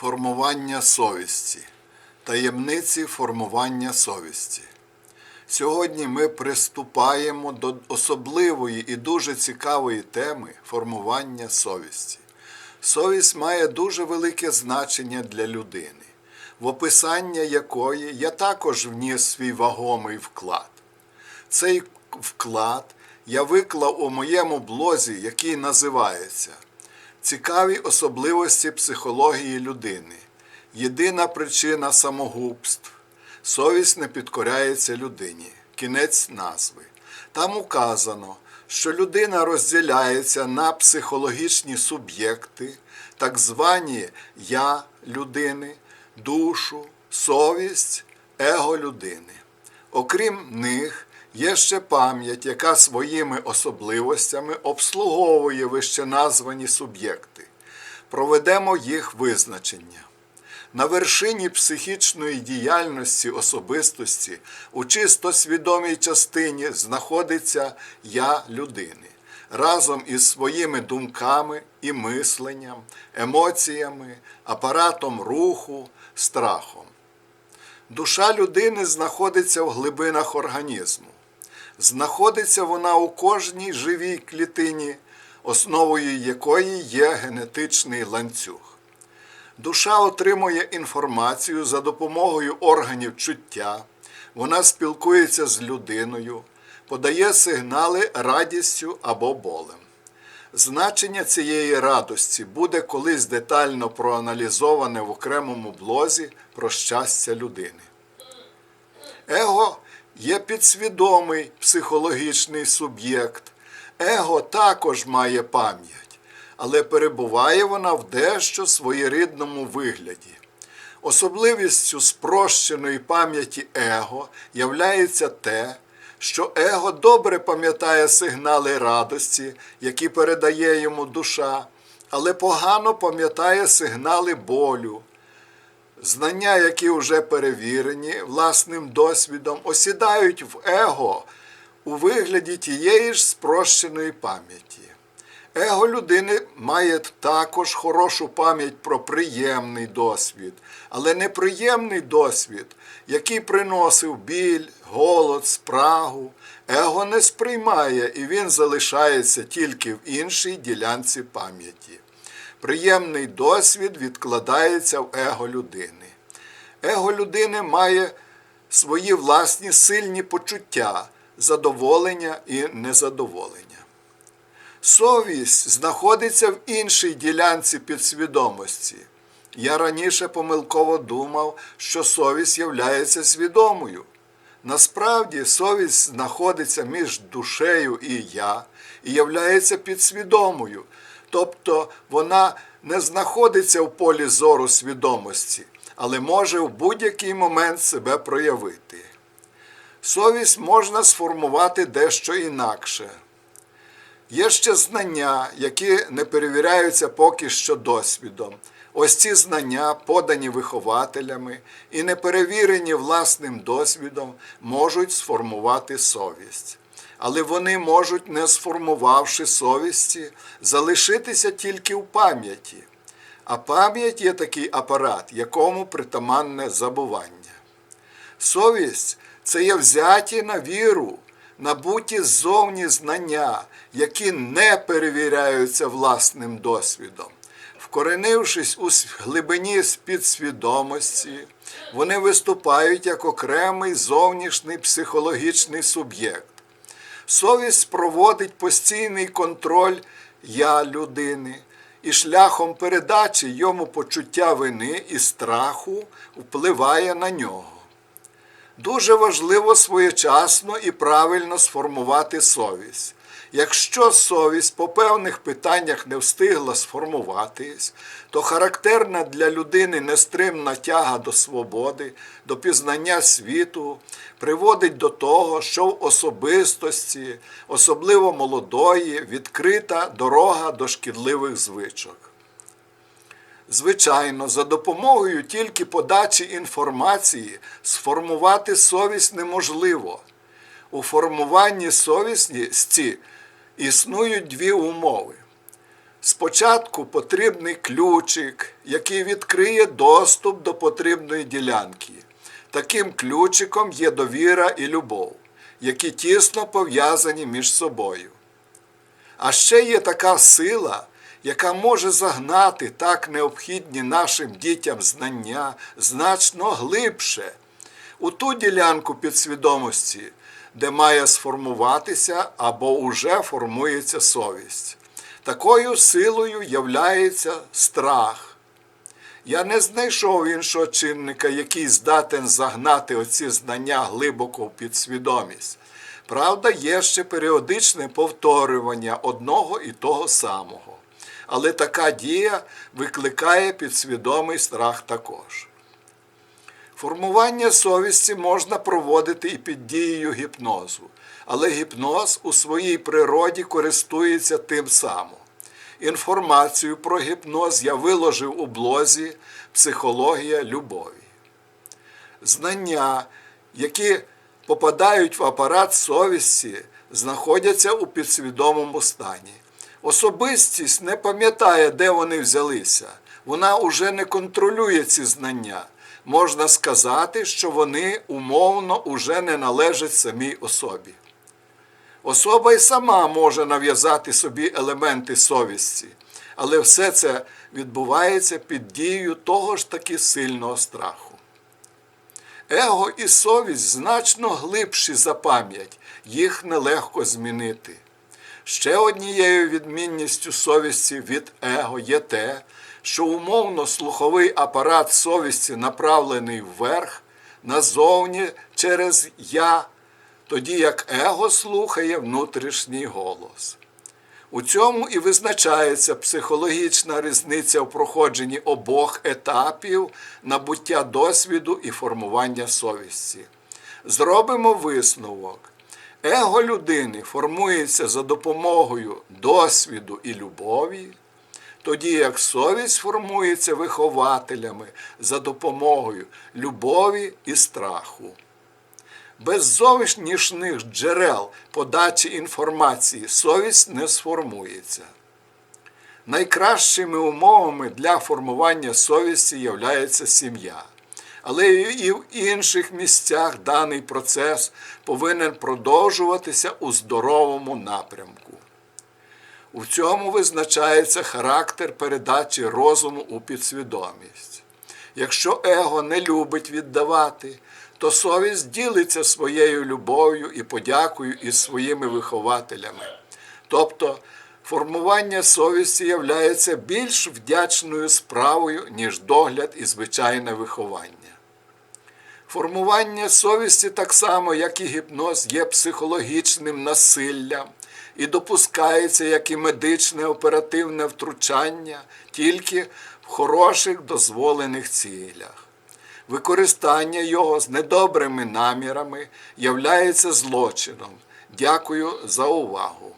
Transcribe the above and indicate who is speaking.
Speaker 1: Формування совісті. Таємниці формування совісті. Сьогодні ми приступаємо до особливої і дуже цікавої теми формування совісті. Совість має дуже велике значення для людини, в описання якої я також вніс свій вагомий вклад. Цей вклад я виклав у моєму блозі, який називається Цікаві особливості психології людини. Єдина причина самогубств. Совість не підкоряється людині. Кінець назви. Там указано, що людина розділяється на психологічні суб'єкти, так звані я людини, душу, совість, его людини. Окрім них, є ще пам'ять, яка своїми особливостями обслуговує вищеназвані суб'єкти. Проведемо їх визначення. На вершині психічної діяльності особистості у чисто свідомій частині знаходиться я людини разом із своїми думками і мисленням, емоціями, апаратом руху, страхом. Душа людини знаходиться в глибинах організму. Знаходиться вона у кожній живій клітині, основою якої є генетичний ланцюг. Душа отримує інформацію за допомогою органів чуття, вона спілкується з людиною, подає сигнали радістю або болем. Значення цієї радості буде колись детально проаналізоване в окремому блозі про щастя людини. Его підсвідомий психологічний суб'єкт. Его також має пам'ять, але перебуває вона в дещо своєрідному вигляді. Особливістю спрощеної пам'яті его являється те, що его добре пам'ятає сигнали радості, які передає йому душа, але погано пам'ятає сигнали болю. Знання, які вже перевірені власним досвідом, осідають в его у вигляді тієї ж спрощеної пам'яті. Его людини має також хорошу пам'ять про приємний досвід, але неприємний досвід, який приносив біль, голод, спрагу, его не сприймає і він залишається тільки в іншій ділянці пам'яті. Приємний досвід відкладається в его людини. Его людини має свої власні сильні почуття, задоволення і незадоволення. Совість знаходиться в іншій ділянці підсвідомості. Я раніше помилково думав, що совість являється свідомою. Насправді совість знаходиться між душею і я і являється підсвідомою, тобто вона не знаходиться в полі зору свідомості, але може в будь-який момент себе проявити. Совість можна сформувати дещо інакше. Є ще знання, які не перевіряються поки що досвідом. Ось ці знання, подані вихователями і не перевірені власним досвідом, можуть сформувати совість. Але вони можуть, не сформувавши совісті, залишитися тільки в пам'яті. А пам'ять є такий апарат, якому притаманне забування. Совість це є взяті на віру, набуті ззовні знання, які не перевіряються власним досвідом. Вкоренившись у глибині підсвідомості, вони виступають як окремий зовнішній психологічний суб'єкт. Совість проводить постійний контроль я людини і шляхом передачі йому почуття вини і страху впливає на нього. Дуже важливо своєчасно і правильно сформувати совість. Якщо совість по певних питаннях не встигла сформуватись, то характерна для людини нестримна тяга до свободи, до пізнання світу приводить до того, що в особистості, особливо молодої, відкрита дорога до шкідливих звичок. Звичайно, за допомогою тільки подачі інформації сформувати совість неможливо. У формуванні совісті існують дві умови. Спочатку потрібний ключик, який відкриє доступ до потрібної ділянки. Таким ключиком є довіра і любов, які тісно пов'язані між собою. А ще є така сила, яка може загнати так необхідні нашим дітям знання значно глибше у ту ділянку підсвідомості, де має сформуватися або уже формується совість. Такою силою являється страх. Я не знайшов іншого чинника, який здатен загнати оці знання глибоко в підсвідомість. Правда, є ще періодичне повторювання одного і того самого. Але така дія викликає підсвідомий страх також. Формування совісті можна проводити і під дією гіпнозу, але гіпноз у своїй природі користується тим самим. Інформацію про гіпноз я виложив у блозі Психологія любові. Знання, які попадають в апарат совісті, знаходяться у підсвідомому стані. Особистість не пам'ятає, де вони взялися. Вона уже не контролює ці знання. Можна сказати, що вони умовно уже не належать самій особі. Особа й сама може нав'язати собі елементи совісті, але все це відбувається під дією того ж таки сильного страху. Его і совість значно глибші за пам'ять, їх нелегко змінити. Ще однією відмінністю совісті від его є те, що умовно слуховий апарат совісті направлений вверх, назовні через я, тоді як его слухає внутрішній голос. У цьому і визначається психологічна різниця в проходженні обох етапів набуття досвіду і формування совісті. Зробимо висновок. Его людини формується за допомогою досвіду і любові, тоді як совість формується вихователями за допомогою любові і страху. Без зовнішніх джерел подачі інформації совість не сформується. Найкращими умовами для формування совісті являється сім'я. Але і в інших місцях даний процес повинен продовжуватися у здоровому напрямку. У цьому визначається характер передачі розуму у підсвідомість. Якщо его не любить віддавати, то совість ділиться своєю любов'ю і подякою із своїми вихователями. Тобто формування совісті являється більш вдячною справою, ніж догляд і звичайне виховання. Формування совісті, так само, як і гіпноз, є психологічним насиллям і допускається як і медичне оперативне втручання тільки в хороших дозволених цілях. Використання його з недобрими намірами являється злочином. Дякую за увагу.